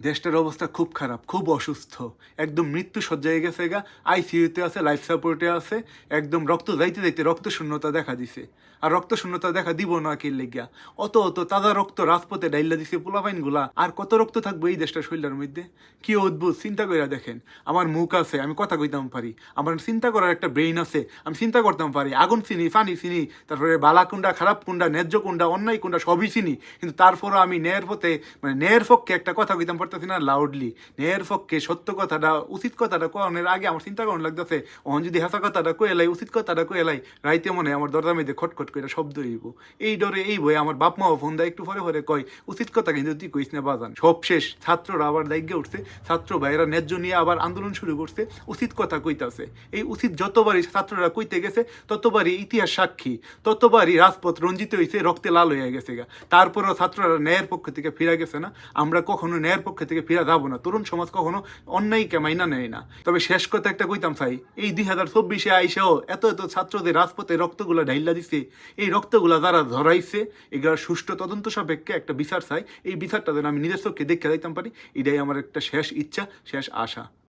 দেশটার অবস্থা খুব খারাপ, খুব অসুস্থ। একদম মৃত্যু সজ্জায় গেছে গা আইসিইউতে আছে লাইফ সাপোর্টে আছে, একদম রক্ত যাইতে যাইতে রক্ত শূন্যতা দেখা দিছে। আর রক্ত শূন্যতা দেখা দিব না কি লেগিয়া? অত অত তাজা রক্ত রাজপথে ডাইলা দিছে পোলাপাইনগুলা আর কত রক্ত থাকবে এই দেশটা শরীরের মধ্যে? কি অদ্ভুত, চিন্তা করে দেখেন। আমার মুখ আছে, আমি কথা কইতাম পারি। আমার চিন্তা করার একটা ব্রেইন আছে, আমি চিন্তা করতাম পারি। আগুন চিনি, পানি চিনি, তারপরে বালা কুন্ডা খারাপ কুন্ডা ন্যায্য কুন্ডা অন্যায় কুন্ডা সবই চিনি। কিন্তু তারপরও আমি ন্যায়ের পথে মানে ন্যায়ের পক্ষে একটা কথা কইতাম পারতেছি না লাউডলি ন্যায়ের পক্ষে সত্য কথাটা, উচিত কথাটা কোয়ানোর আগে আমার চিন্তা করানো লাগতেছে, অহন যদি হাসা কথাটা কয়ে এলাই উচিত কথাটা কয়ে এলাই রাইতে মনে আমার দরজা মেয়েদে খটখট করে শব্দ হইব। এই ডরে এই বই আমার বাপ মাও ফোন দেয়, একটু পরে পরে কয়, উচিত কথা কিন্তু তুই কইস না বাজান। সব শেষ, ছাত্ররা আবার দায়িত্বে উঠছে, ছাত্র ভাইয়েরা ন্যায্য নিয়ে আবার আন্দোলন শুরু করছে, উচিত কথা কইতাছে। এই উচিত যতবারই ছাত্ররা কইতে গেছে, ততবারই ইতিহাস সাক্ষী, ততবারই রাজপথ রঞ্জিত হয়েছে রক্তে লাল হয়ে গেছে গা। তারপরও ছাত্ররা ন্যায়ের পক্ষ থেকে ফিরা গেছে না। আমরা কখনো ন্যায়ের পক্ষ থেকে ফিরা যাব না। তরুণ সমাজ কখনো অন্যায়কে মাইনা নেয় না। তবে শেষ কথা একটা কইতাম চাই এই দুই হাজার চব্বিশে আইসেও এত এত ছাত্রদের রাজপথে রক্তগুলা ঢাইলা দিছে। এই রক্তগুলা যারা ধরাইছে এগুলার সুষ্ঠু তদন্ত সাপেক্ষে একটা বিচার চাই। এই বিচারটা যেন আমি নিজের চোখে দেখে যাইতাম পারি, এটাই আমার একটা শেষ ইচ্ছা, শেষ আশা।